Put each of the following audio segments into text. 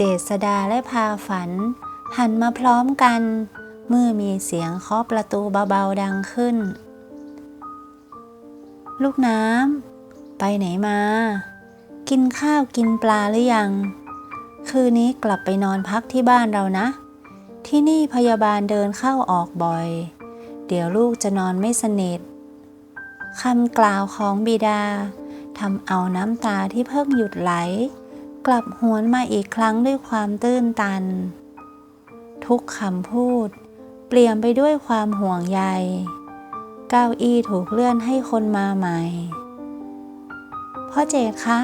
เจษดาและพาฝัน หันมาพร้อมกัน เมื่อมีเสียงเคาะประตูเบาๆดังขึ้น ลูกน้ำไปไหนมา กินข้าวกินปลาหรือยัง คืนนี้กลับไปนอนพักที่บ้านเรานะ ที่นี่พยาบาลเดินเข้าออกบ่อย เดี๋ยวลูกจะนอนไม่สนิทคำกล่าวของบิดาทำเอาน้ำตาที่เพิ่งหยุดไหล กลับหวนมาอีกครั้งด้วยความตื้นตัน ทุกคำพูด เปลี่ยนไปด้วยความห่วงใย เก้าอี้ถูกเลื่อนให้คนมาใหม่พ่อเจดคะ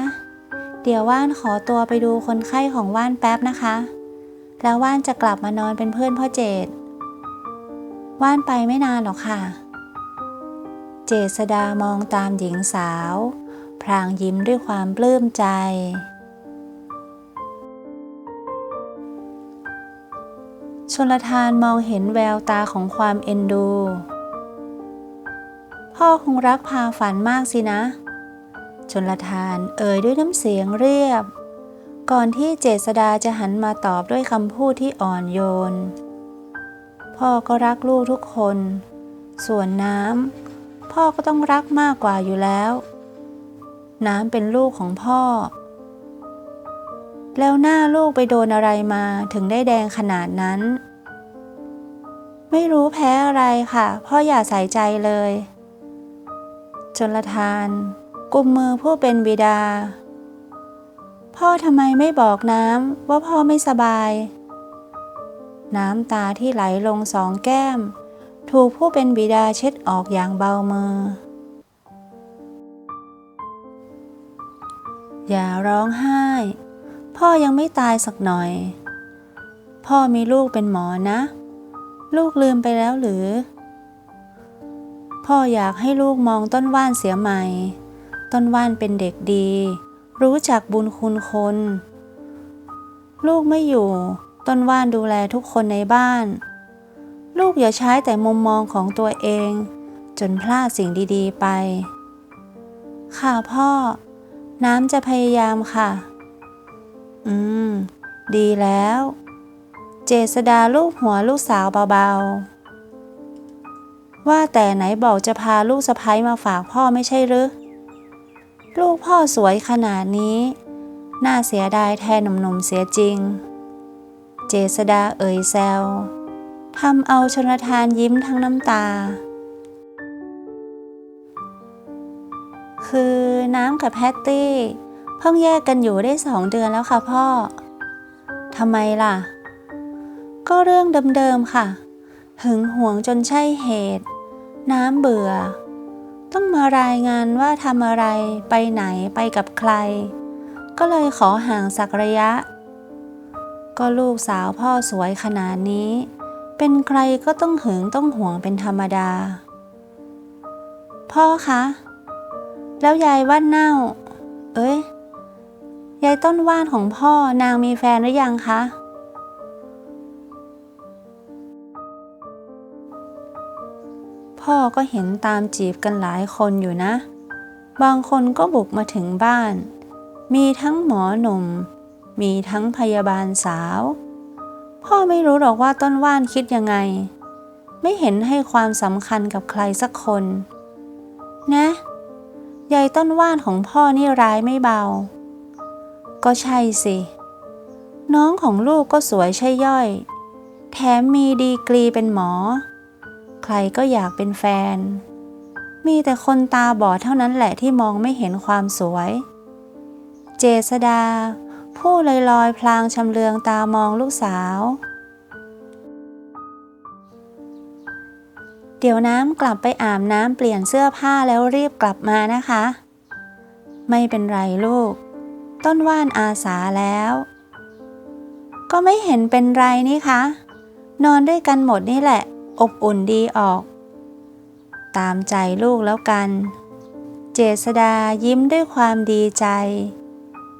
เดี๋ยวว่านขอตัวไปดูคนไข้ของว่านแป๊บนะคะ แล้วว่านจะกลับมานอนเป็นเพื่อนพ่อเจดว่านไปไม่นานหรอกค่ะ เจษดามองตามหญิงสาว พรางยิ้มด้วยความปลื้มใจ ชนลทานมองเห็นแววตาของความเอ็นดู พ่อคงรักพาฝันมากสินะ ชนลทานเอ่ยด้วยน้ำเสียงเรียบ ก่อนที่เจษดาจะหันมาตอบด้วยคำพูดที่อ่อนโยน พ่อก็รักลูกทุกคน ส่วนน้ำพ่อก็ต้องรักมากกว่าอยู่แล้ว น้ำเป็นลูกของพ่อ แล้วหน้าลูกไปโดนอะไรมาถึงได้แดงขนาดนั้น ไม่รู้แพ้อะไรค่ะ พ่ออย่าใส่ใจเลย จนละทานกุมมือผู้เป็นบิดา พ่อทำไมไม่บอกน้ำว่าพ่อไม่สบาย น้ำตาที่ไหลลงสองแก้ม ถูกผู้เป็นบิดาเช็ดออกอย่างเบามือ อย่าร้องไห้ พ่อยังไม่ตายสักหน่อย พ่อมีลูกเป็นหมอนะ ลูกลืมไปแล้วหรือ พ่ออยากให้ลูกมองต้นว่านเสียใหม่ ต้นว่านเป็นเด็กดี รู้จักบุญคุณคน ลูกไม่อยู่ ต้นว่านดูแลทุกคนในบ้าน ลูกอย่าใช้แต่มุมมองของตัวเอง จนพลาดสิ่งดีๆไป ค่ะพ่อ น้ำจะพยายามค่ะ อืม ดีแล้ว เจษดาลูกหัวลูกสาวเบาๆ ว่าแต่ไหนบอกจะพาลูกสะพ้ยมาฝากพ่อไม่ใช่หรือ ลูกพ่อสวยขนาดนี้ น่าเสียดายแทนหนุ่มๆเสียจริง เจษดาเอ่ยแซวทำเอาชนทานยิ้มทั้งน้ำตา คือน้ำกับแพตตี้ พิ่งแยกกันอยู่ได้สองเดือนแล้วค่ะพ่อทำไมล่ะ ก็เรื่องเดิมๆค่ะ หึงหวงจนใช่เหตุ น้ำเบื่อ ต้องมารายงานว่าทำอะไรไปไหนไปกับใคร ก็เลยขอห่างสักระยะ ก็ลูกสาวพ่อสวยขนาดนี้ เป็นใครก็ต้องหึงต้องห่วงเป็นธรรมดา พ่อคะ แล้วยายว่านเน่า เอ้ย ยายต้นว่านของพ่อนางมีแฟนหรือยังคะ พ่อก็เห็นตามจีบกันหลายคนอยู่นะ บางคนก็บุกมาถึงบ้าน มีทั้งหมอหนุ่ม มีทั้งพยาบาลสาว พ่อไม่รู้หรอกว่าต้นว่านคิดยังไง ไม่เห็นให้ความสำคัญกับใครสักคน นะยายต้นว่านของพ่อนี่ร้ายไม่เบา ก็ใช่สิ น้องของลูกก็สวยใช่ย่อย แถมมีดีกรีเป็นหมอ ใครก็อยากเป็นแฟน มีแต่คนตาบอดเท่านั้นแหละที่มองไม่เห็นความสวย เจษดา ผู้ลอยลอยพลางชำเลืองตามองลูกสาว เดี๋ยวน้ำกลับไปอาบน้ำเปลี่ยนเสื้อผ้าแล้วรีบกลับมานะคะ ไม่เป็นไรลูก ต้นว่านอาสาแล้ว ก็ไม่เห็นเป็นไรนี่คะ นอนด้วยกันหมดนี่แหละ อบอุ่นดีออก ตามใจลูกแล้วกัน เจษดายิ้มด้วยความดีใจ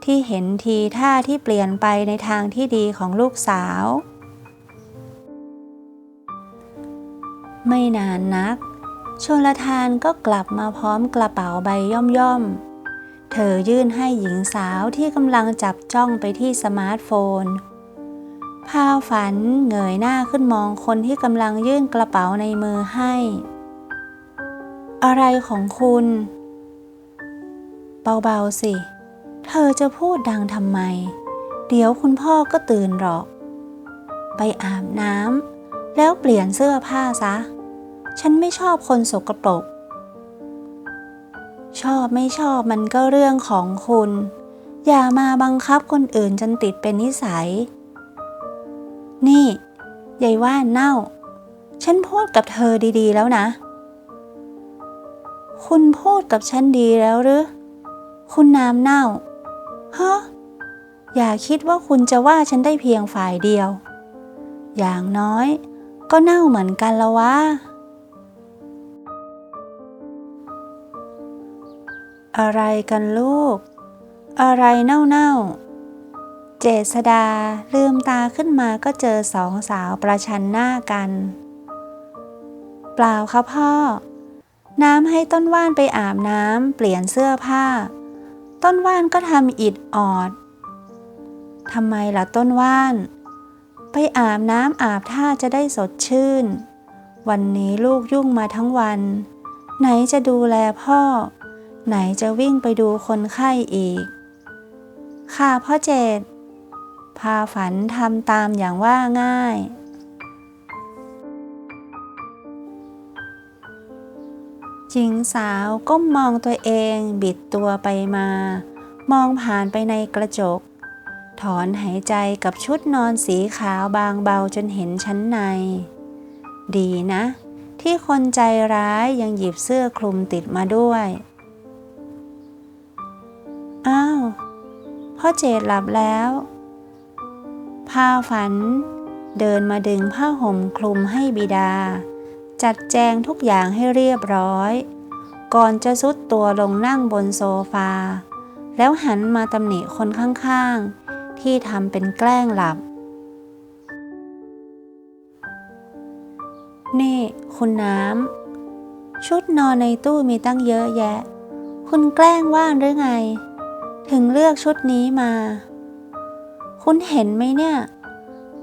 ที่เห็นทีท่าที่เปลี่ยนไปในทางที่ดีของลูกสาว ไม่นานนักชนลทานก็กลับมาพร้อมกระเป๋าใบย่อมๆ เธอยื่นให้หญิงสาวที่กำลังจับจ้องไปที่สมาร์ทโฟน พาฝันเงยหน้าขึ้นมองคนที่กำลังยื่นกระเป๋าในมือให้ อะไรของคุณ เบาๆสิ เธอจะพูดดังทำไม เดี๋ยวคุณพ่อก็ตื่นหรอก ไปอาบน้ำแล้วเปลี่ยนเสื้อผ้าซะ ฉันไม่ชอบคนสกปรก ชอบไม่ชอบมันก็เรื่องของคุณ อย่ามาบังคับคนอื่นจนติดเป็นนิสัย นี่ยายว่าเน่า ฉันพูดกับเธอดีๆแล้วนะ คุณพูดกับฉันดีแล้วหรือ คุณน้ำเน่าฮะอย่าคิดว่าคุณจะว่าฉันได้เพียงฝ่ายเดียว อย่างน้อยก็เน่าเหมือนกันละวะ อะไรกันลูก อะไรเน่าๆ เจษดาลืมตาขึ้นมาก็เจอสองสาวประชันหน้ากัน เปล่าค่ะพ่อ น้ำให้ต้นว่านไปอาบน้ำเปลี่ยนเสื้อผ้า ต้นว่านก็ทำอิดออดทำไมล่ะต้นว่าน ไปอาบน้ำอาบท่าจะได้สดชื่น วันนี้ลูกยุ่งมาทั้งวัน ไหนจะดูแลพ่อ ไหนจะวิ่งไปดูคนไข้อีก ค่ะพ่อเจดพาฝันทำตามอย่างว่าง่าย หญิงสาวก้มมองตัวเองบิดตัวไปมา มองผ่านไปในกระจก ถอนหายใจกับชุดนอนสีขาวบางเบาจนเห็นชั้นใน ดีนะ ที่คนใจร้ายยังหยิบเสื้อคลุมติดมาด้วย อ้าว พ่อเจดหลับแล้วพาฝัน เดินมาดึงผ้าห่มคลุมให้บิดา จัดแจงทุกอย่างให้เรียบร้อย ก่อนจะซุดตัวลงนั่งบนโซฟา แล้วหันมาตำหนิคนข้างๆ ที่ทำเป็นแกล้งหลับ นี่ คุณน้ำชุดนอนในตู้มีตั้งเยอะแยะ คุณแกล้งว่างหรือไง ถึงเลือกชุดนี้มา คุณเห็นไหมเนี่ย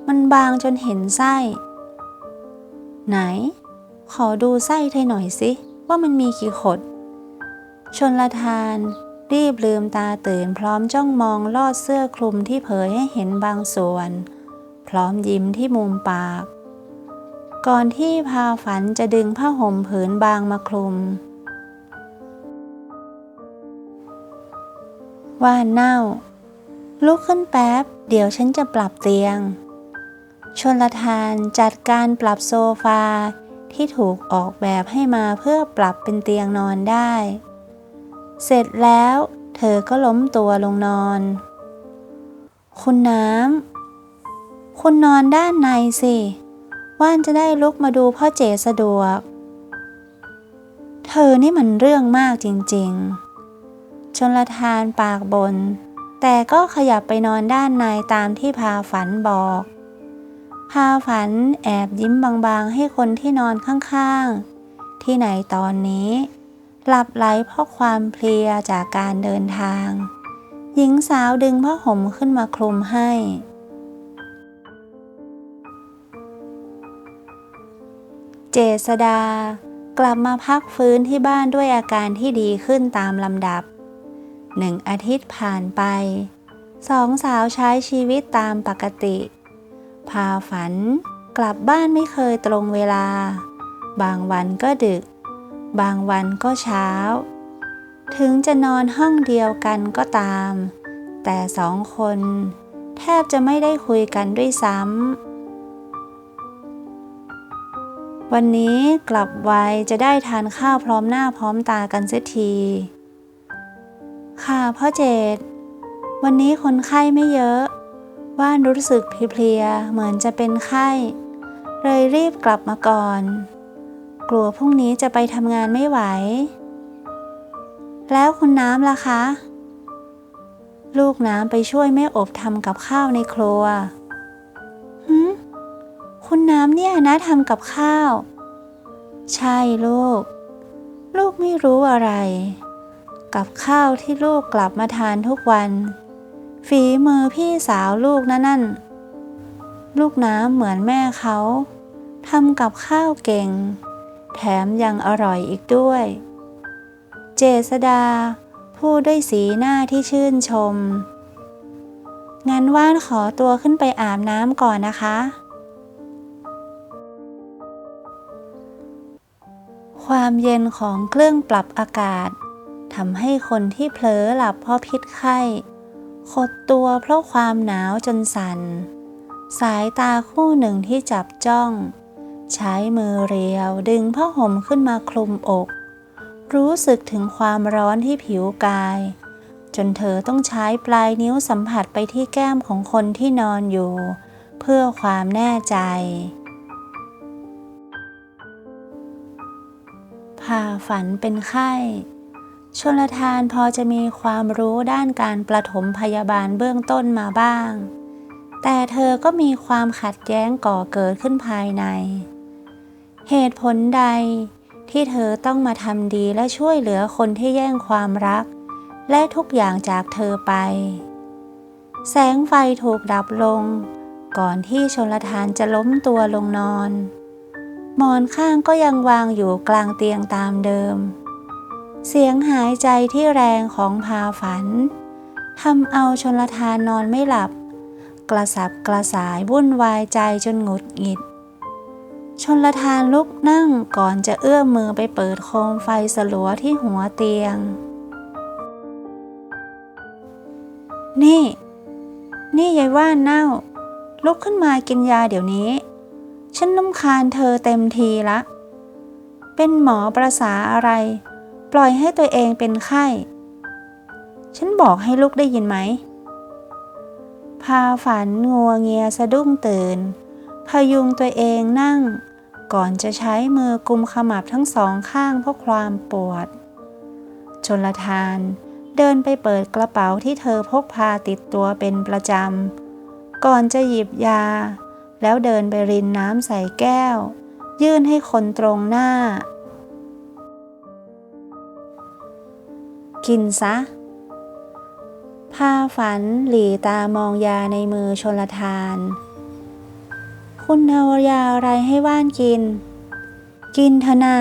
มันบางจนเห็นไส้ ไหน ขอดูไส้เธอหน่อยสิ ว่ามันมีกี่ขด ชนละทาน รีบลืมตาตื่นพร้อมจ้องมองลอดเสื้อคลุมที่เผยให้เห็นบางส่วน พร้อมยิ้มที่มุมปาก ก่อนที่พาฝันจะดึงผ้าห่มผืนบางมาคลุม ว่านเน่า ลุกขึ้นแป๊บ เดี๋ยวฉันจะปรับเตียง ชนละทานจัดการปรับโซฟาที่ถูกออกแบบให้มาเพื่อปรับเป็นเตียงนอนได้ เสร็จแล้วเธอก็ล้มตัวลงนอน คุณน้ำ คุณนอนด้านในสิ ว่านจะได้ลุกมาดูพ่อเจสะดวก เธอนี่มันเรื่องมากจริง ๆ ชนละทานปากบน แต่ก็ขยับไปนอนด้านในตามที่พาฝันบอก พาฝันแอบยิ้มบางๆให้คนที่นอนข้างๆ ที่ไหนตอนนี้ หลับไหลเพราะความเพลียจากการเดินทาง หญิงสาวดึงผ้าห่มขึ้นมาคลุมให้เจษดากลับมาพักฟื้นที่บ้านด้วยอาการที่ดีขึ้นตามลำดับ หนึ่งอาทิตย์ผ่านไป สองสาวใช้ชีวิตตามปกติ พาฝันกลับบ้านไม่เคยตรงเวลา บางวันก็ดึก บางวันก็เช้า ถึงจะนอนห้องเดียวกันก็ตาม แต่สองคน แทบจะไม่ได้คุยกันด้วยซ้ำ วันนี้กลับไวจะได้ทานข้าวพร้อมหน้าพร้อมตากันเสียที ค่ะพ่อเจดวันนี้คนไข้ไม่เยอะ ว่านรู้สึกเพลียเหมือนจะเป็นไข้ เลยรีบกลับมาก่อน กลัวพรุ่งนี้จะไปทำงานไม่ไหว แล้วคุณน้ำล่ะคะ ลูกน้ำไปช่วยแม่อบทำกับข้าวในครัวหืมคุณน้ำเนี่ยนะทำกับข้าว ใช่ลูก ลูกไม่รู้อะไร กับข้าวที่ลูกกลับมาทานทุกวัน ฝีมือพี่สาวลูกนะนั่น ลูกน้ำเหมือนแม่เขาทำกับข้าวเก่ง แถมยังอร่อยอีกด้วย เจษดาพูดด้วยสีหน้าที่ชื่นชม งั้นว่านขอตัวขึ้นไปอาบน้ำก่อนนะคะ ความเย็นของเครื่องปรับอากาศ ทำให้คนที่เผลอหลับเพราะพิษไข้ขดตัวเพราะความหนาวจนสัน่น สายตาคู่หนึ่งที่จับจ้อง ใช้มือเรียวดึงผ้าห่มขึ้นมาคลุมอก รู้สึกถึงความร้อนที่ผิวกาย จนเธอต้องใช้ปลายนิ้วสัมผัสไปที่แก้มของคนที่นอนอยู่ เพื่อความแน่ใจพาฝันเป็นไข้ ชนลทานพอจะมีความรู้ด้านการประถมพยาบาลเบื้องต้นมาบ้าง แต่เธอก็มีความขัดแย้งก่อเกิดขึ้นภายใน เหตุผลใดที่เธอต้องมาทำดีและช่วยเหลือคนที่แย่งความรัก และทุกอย่างจากเธอไป แสงไฟถูกดับลง ก่อนที่ชนลทานจะล้มตัวลงนอน หมอนข้างก็ยังวางอยู่กลางเตียงตามเดิม เสียงหายใจที่แรงของพาฝันทำเอาชนลทานนอนไม่หลับ กระสับกระสายวุ่นวายใจจนหงุดหงิด ชนลทานลุกนั่งก่อนจะเอื้อมมือไปเปิดโคมไฟสลัวที่หัวเตียง นี่ นี่ยายว่านเน่า ลุกขึ้นมากินยาเดี๋ยวนี้ ฉันน้ำคาญเธอเต็มทีละ เป็นหมอประสาอะไร ปล่อยให้ตัวเองเป็นไข้ ฉันบอกให้ลูกได้ยินไหม พาฝันงัวเงียสะดุ้งตื่น พยุงตัวเองนั่ง ก่อนจะใช้มือกุมขมับทั้งสองข้างเพราะความปวด ชนลทานเดินไปเปิดกระเป๋าที่เธอพกพาติดตัวเป็นประจำ ก่อนจะหยิบยา แล้วเดินไปรินน้ำใส่แก้ว ยื่นให้คนตรงหน้า กินซะพาฝันหลีตามองยาในมือชนลทาน คุณเอายาอะไรให้ว่านกิน กินเถอะนา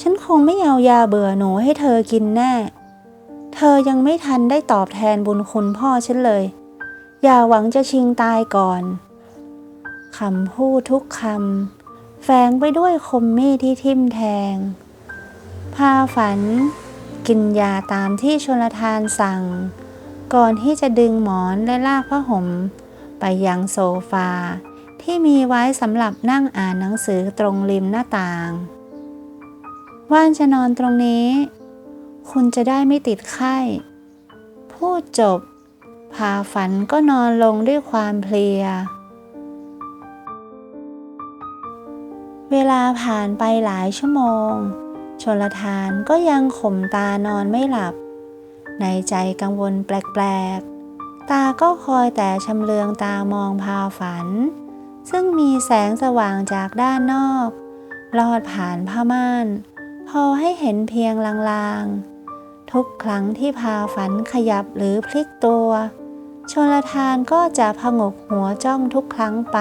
ฉันคงไม่เอายาเบื่อหนูให้เธอกินแน่ เธอยังไม่ทันได้ตอบแทนบุญคุณพ่อฉันเลย อย่าหวังจะชิงตายก่อนคำพูดทุกคำแฝงไปด้วยคมมีดที่ทิ่มแทง พาฝัน กินยาตามที่ชนลทานสั่ง ก่อนที่จะดึงหมอนและลากผ้าห่มไปยังโซฟา ที่มีไว้สำหรับนั่งอ่านหนังสือตรงริมหน้าต่าง ว่านจะนอนตรงนี้ คุณจะได้ไม่ติดไข้ พูดจบ พาฝันก็นอนลงด้วยความเพลีย เวลาผ่านไปหลายชั่วโมง ชนลทานก็ยังข่มตานอนไม่หลับ ในใจกังวลแปลกๆ ตาก็คอยแต่ชำเลืองตามองพาฝัน ซึ่งมีแสงสว่างจากด้านนอก ลอดผ่านผ้าม่าน พอให้เห็นเพียงลางๆ ทุกครั้งที่พาฝันขยับหรือพลิกตัว ชนลทานก็จะพงกหัวจ้องทุกครั้งไป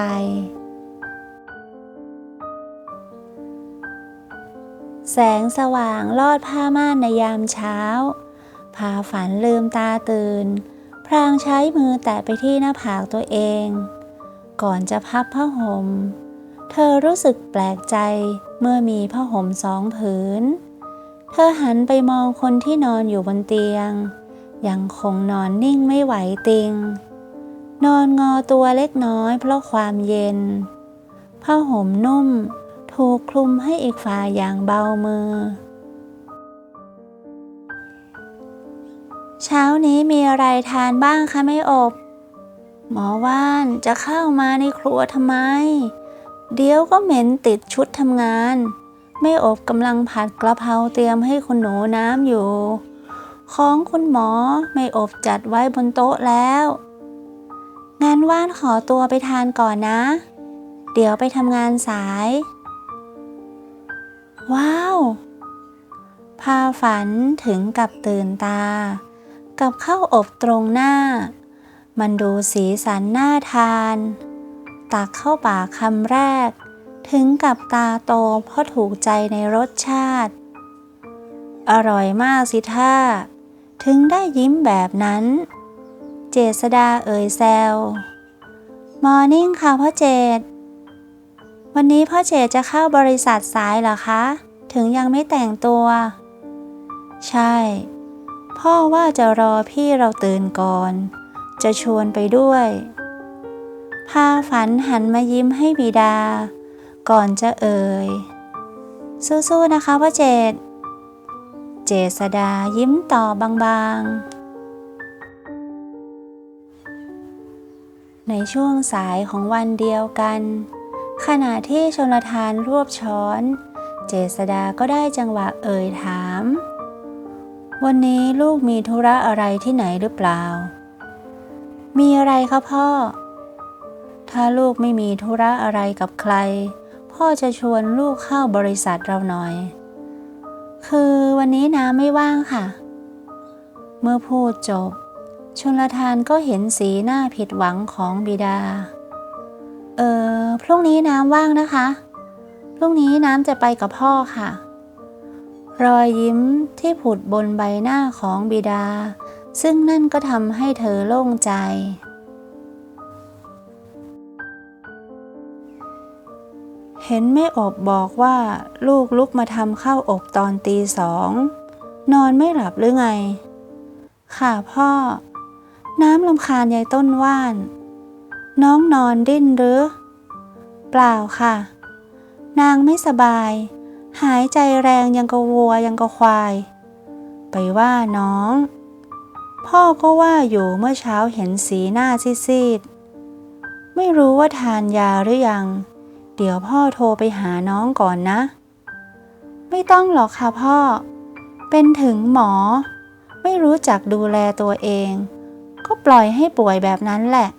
แสงสว่างลอดผ้าม่านในยามเช้า พาฝันลืมตาตื่น พรางใช้มือแตะไปที่หน้าผากตัวเอง ก่อนจะพับผ้าห่ม เธอรู้สึกแปลกใจเมื่อมีผ้าห่มสองผืน เธอหันไปมองคนที่นอนอยู่บนเตียง ยังคงนอนนิ่งไม่ไหวติง นอนงอตัวเล็กน้อยเพราะความเย็น ผ้าห่มนุ่ม ถูกคลุมให้อีกฝ่ายอย่างเบามือ เช้านี้มีอะไรทานบ้างคะไม่อบ หมอว่านจะเข้ามาในครัวทำไม เดี๋ยวก็เหม็นติดชุดทำงาน ไม่อบกำลังผัดกระเพราเตรียมให้คุณหนูน้ำอยู่ ของคุณหมอไม่อบจัดไว้บนโต๊ะแล้วงานว่านขอตัวไปทานก่อนนะ เดี๋ยวไปทำงานสาย ว้าวพาฝันถึงกับตื่นตา กับข้าวอบตรงหน้า มันดูสีสันน่าทาน ตักเข้าปากคำแรก ถึงกับตาโตเพราะถูกใจในรสชาติ อร่อยมากสิท่า ถึงได้ยิ้มแบบนั้น เจษดาเอ่ยแซวมอร์นิ่งค่ะพ่อเจด วันนี้พ่อเจจะเข้าบริษัทสายเหรอคะ ถึงยังไม่แต่งตัว ใช่ พ่อว่าจะรอพี่เราตื่นก่อน จะชวนไปด้วย พาฝันหันมายิ้มให้บิดา ก่อนจะเอ่ย สู้ๆนะคะพ่อเจดเจษดายิ้มต่อบางๆในช่วงสายของวันเดียวกัน ขณะที่ชนลทานรวบช้อน เจษดาก็ได้จังหวะเอ่ยถาม วันนี้ลูกมีธุระอะไรที่ไหนหรือเปล่า มีอะไรคะพ่อ ถ้าลูกไม่มีธุระอะไรกับใคร พ่อจะชวนลูกเข้าบริษัทเราหน่อย คือวันนี้น้าไม่ว่างค่ะ เมื่อพูดจบชนลทานก็เห็นสีหน้าผิดหวังของบิดา เออพรุ่งนี้น้ำว่างนะคะ พรุ่งนี้น้ำจะไปกับพ่อค่ะ รอยยิ้มที่ผุดบนใบหน้าของบิดา ซึ่งนั่นก็ทำให้เธอโล่งใจ เห็นแม่อบบอกว่าลูกลุกมาทำข้าวอบตอนตีสอง นอนไม่หลับหรือไง ค่ะพ่อ น้ำลำคาญยายต้นว่าน น้องนอนดิ้นหรือ เปล่าค่ะ นางไม่สบาย หายใจแรงยังกะวัวยังกะควาย ไปว่าน้อง พ่อก็ว่าอยู่เมื่อเช้าเห็นสีหน้าซีดๆไม่รู้ว่าทานยาหรือยัง เดี๋ยวพ่อโทรไปหาน้องก่อนนะ ไม่ต้องหรอกค่ะพ่อ เป็นถึงหมอ ไม่รู้จักดูแลตัวเอง ก็ปล่อยให้ป่วยแบบนั้นแหละ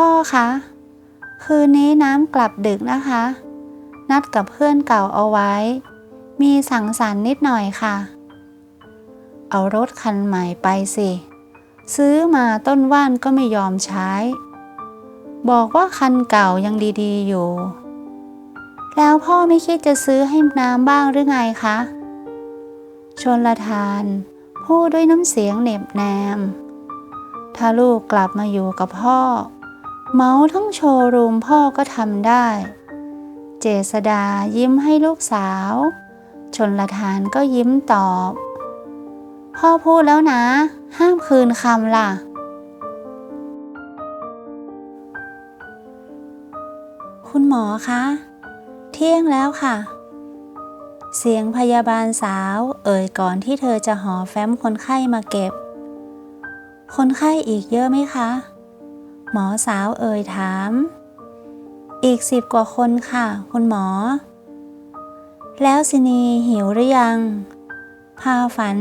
พ่อคะ คืนนี้น้ำกลับดึกนะคะ นัดกับเพื่อนเก่าเอาไว้ มีสังสรรค์นิดหน่อยค่ะ เอารถคันใหม่ไปสิ ซื้อมาต้นว่านก็ไม่ยอมใช้ บอกว่าคันเก่ายังดีๆอยู่ แล้วพ่อไม่คิดจะซื้อให้น้ำบ้างหรือไงคะชนละทานพูดด้วยน้ำเสียงเหน็บแนม ถ้าลูกกลับมาอยู่กับพ่อ เมาทั้งโชว์รูมพ่อก็ทำได้ เจษดายิ้มให้ลูกสาว ชนละทานก็ยิ้มตอบ พ่อพูดแล้วนะ ห้ามคืนคำล่ะ คุณหมอคะ เที่ยงแล้วค่ะ เสียงพยาบาลสาว เอ่ยก่อนที่เธอจะห่อแฟ้มคนไข้มาเก็บ คนไข้อีกเยอะไหมคะ หมอสาวเอ่ยถาม อีกสิบกว่าคนค่ะ คุณหมอ แล้วสินีหิวหรือยัง พาฝัน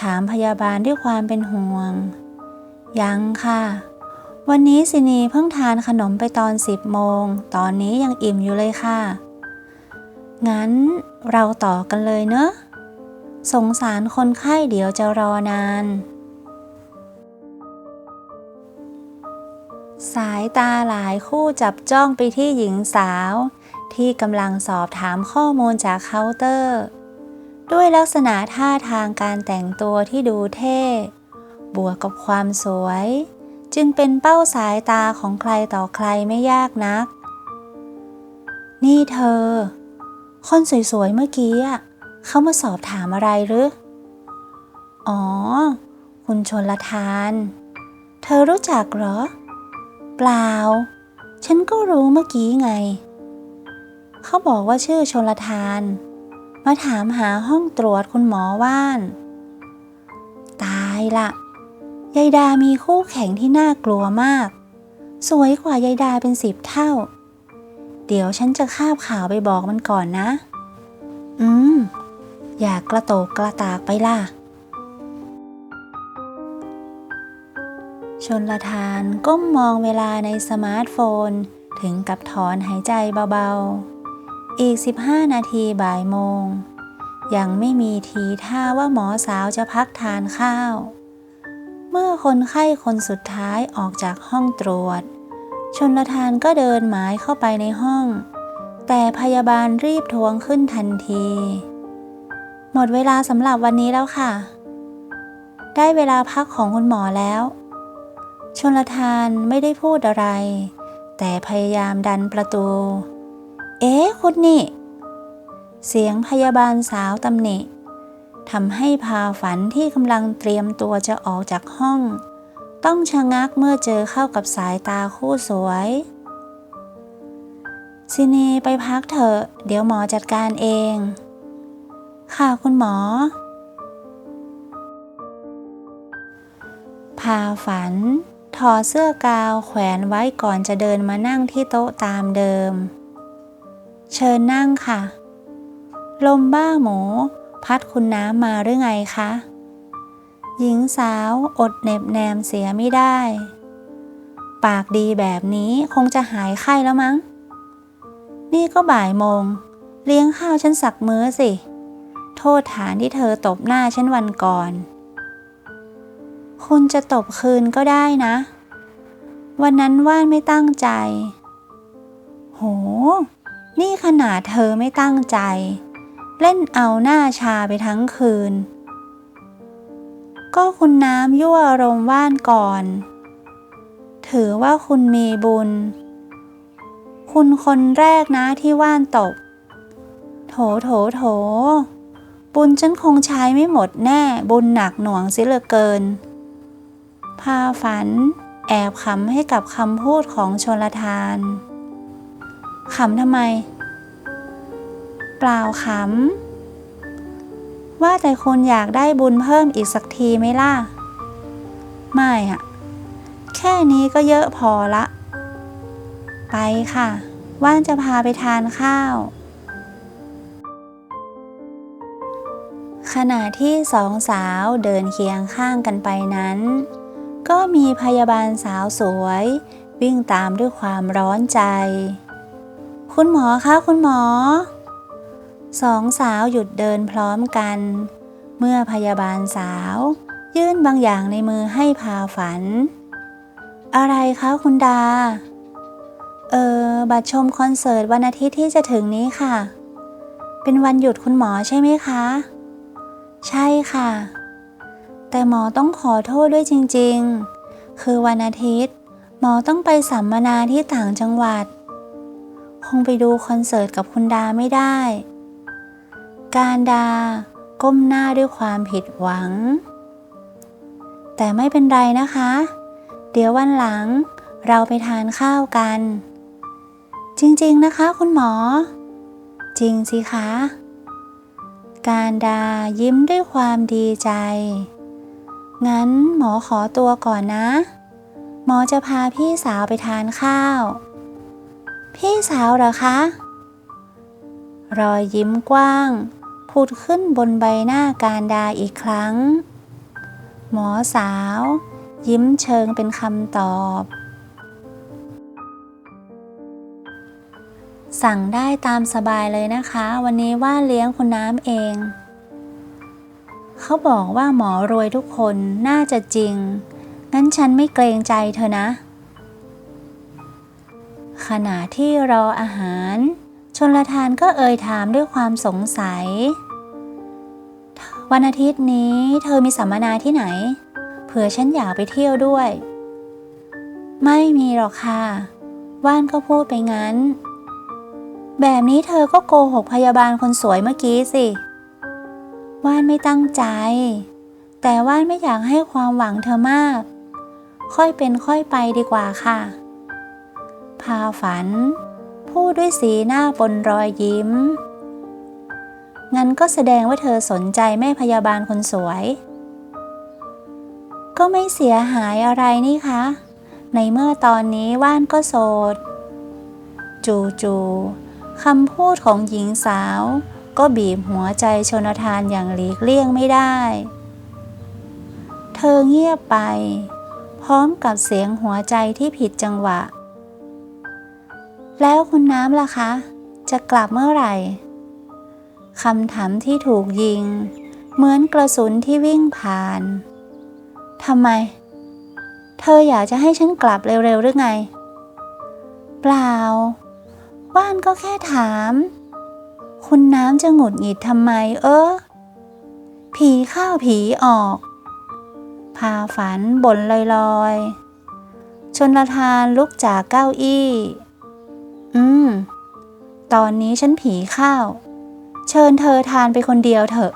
ถามพยาบาลด้วยความเป็นห่วง ยังค่ะ วันนี้สินีเพิ่งทานขนมไปตอนสิบโมง ตอนนี้ยังอิ่มอยู่เลยค่ะ งั้นเราต่อกันเลยเนอะสงสารคนไข้เดี๋ยวจะรอนาน สายตาหลายคู่จับจ้องไปที่หญิงสาว ที่กำลังสอบถามข้อมูลจากเคาน์เตอร์ ด้วยลักษณะท่าทางการแต่งตัวที่ดูเท่ บวกกับความสวย จึงเป็นเป้าสายตาของใครต่อใครไม่ยากนัก นี่เธอ คนสวยๆเมื่อกี้อะเขามาสอบถามอะไรหรือ อ๋อ คุณชนละทาน เธอรู้จักเหรอ เปล่า ฉันก็รู้เมื่อกี้ไง เขาบอกว่าชื่อชนลทาน มาถามหาห้องตรวจคุณหมอว่าน ตายละยายดามีคู่แข่งที่น่ากลัวมาก สวยกว่ายายดาเป็นสิบเท่า เดี๋ยวฉันจะคาบข่าวไปบอกมันก่อนนะ อืม อยากกระโตกกระตากไปล่ะ ชนละทานก้มมองเวลาในสมาร์ทโฟน ถึงกับถอนหายใจเบาๆ อีก 15 นาทีบ่ายโมง ยังไม่มีทีท่าว่าหมอสาวจะพักทานข้าว เมื่อคนไข้คนสุดท้ายออกจากห้องตรวจ ชนละทานก็เดินหมายเข้าไปในห้อง แต่พยาบาลรีบทวงขึ้นทันที หมดเวลาสำหรับวันนี้แล้วค่ะ ได้เวลาพักของคุณหมอแล้ว ชนลทานไม่ได้พูดอะไร แต่พยายามดันประตู เอ๊ะคุณนี่ เสียงพยาบาลสาวตำหนิทำให้พาฝันที่กำลังเตรียมตัวจะออกจากห้อง ต้องชะงักเมื่อเจอเข้ากับสายตาคู่สวยซินีไปพักเถอะ เดี๋ยวหมอจัดการเอง ค่ะคุณหมอ พาฝัน ถอดเสื้อกาวแขวนไว้ก่อนจะเดินมานั่งที่โต๊ะตามเดิม เชิญนั่งค่ะ ลมบ้าหมู พัดคุณน้ำมาหรือไงคะ หญิงสาวอดเหน็บแนมเสียไม่ได้ ปากดีแบบนี้คงจะหายไข้แล้วมั้ง นี่ก็บ่ายโมง เลี้ยงข้าวฉันสักมื้อสิ โทษฐานที่เธอตบหน้าฉันวันก่อน คุณจะตบคืนก็ได้นะ วันนั้นว่านไม่ตั้งใจ โห นี่ขนาดเธอไม่ตั้งใจ เล่นเอาหน้าชาไปทั้งคืน ก็คุณน้ำยั่วอารมณ์ว่านก่อน ถือว่าคุณมีบุญ คุณคนแรกนะที่ว่านตบโถโถโถบุญฉันคงใช้ไม่หมดแน่ บุญหนักหน่วงสิเหลือเกิน พาฝัน แอบขำให้กับคำพูดของชนลทาน ขำทำไม เปล่าขำ ว่าแต่คุณอยากได้บุญเพิ่มอีกสักทีไหมล่ะ ไม่อะแค่นี้ก็เยอะพอละ ไปค่ะ ว่านจะพาไปทานข้าวขณะที่สองสาวเดินเคียงข้างกันไปนั้น ก็มีพยาบาลสาวสวย วิ่งตามด้วยความร้อนใจ คุณหมอคะคุณหมอ สองสาวหยุดเดินพร้อมกัน เมื่อพยาบาลสาว ยื่นบางอย่างในมือให้พาฝัน อะไรคะคุณดา เออ บัตรชมคอนเสิร์ตวันอาทิตย์ที่จะถึงนี้ค่ะ เป็นวันหยุดคุณหมอใช่ไหมคะ ใช่ค่ะ แต่หมอต้องขอโทษด้วยจริงๆ คือวันอาทิตย์ หมอต้องไปสัมมนาที่ต่างจังหวัด คงไปดูคอนเสิร์ตกับคุณดาไม่ได้ การดา ก้มหน้าด้วยความผิดหวัง แต่ไม่เป็นไรนะคะ เดี๋ยววันหลังเราไปทานข้าวกัน จริงๆนะคะคุณหมอ จริงสิคะ การดายิ้มด้วยความดีใจ งั้นหมอขอตัวก่อนนะ หมอจะพาพี่สาวไปทานข้าว พี่สาวเหรอคะ รอยยิ้มกว้าง ผุดขึ้นบนใบหน้าการดาอีกครั้ง หมอสาว ยิ้มเชิงเป็นคำตอบ สั่งได้ตามสบายเลยนะคะ วันนี้ว่าเลี้ยงคุณน้ำเอง เขาบอกว่าหมอรวยทุกคนน่าจะจริง งั้นฉันไม่เกรงใจเธอนะ ขณะที่รออาหาร ชนลทานก็เอ่ยถามด้วยความสงสัย วันอาทิตย์นี้เธอมีสัมมนาที่ไหน เผื่อฉันอยากไปเที่ยวด้วย ไม่มีหรอกค่ะ ว่านก็พูดไปงั้น แบบนี้เธอก็โกหกพยาบาลคนสวยเมื่อกี้สิ ว่านไม่ตั้งใจ แต่ว่านไม่อยากให้ความหวังเธอมาก ค่อยเป็นค่อยไปดีกว่าค่ะ พาฝัน พูดด้วยสีหน้าปนรอยยิ้ม งั้นก็แสดงว่าเธอสนใจแม่พยาบาลคนสวย ก็ไม่เสียหายอะไรนี่คะ ในเมื่อตอนนี้ว่านก็โสด จู่ๆคำพูดของหญิงสาว ก็บีบหัวใจชนทานอย่างหลีกเลี่ยงไม่ได้ เธอเงียบไป พร้อมกับเสียงหัวใจที่ผิดจังหวะ แล้วคุณน้ำล่ะคะ จะกลับเมื่อไหร่คำถามที่ถูกยิง เหมือนกระสุนที่วิ่งผ่านทำไม เธออยากจะให้ฉันกลับเร็วๆหรือไง เปล่า ว่านก็แค่ถาม คุณน้ำจะหงุดหงิดทำไมเออ ผีเข้าผีออก พาฝันบ่นลอยๆ ชนละทานลุกจากเก้าอี้ อืม ตอนนี้ฉันผีข้าวเชิญเธอทานไปคนเดียวเถอะ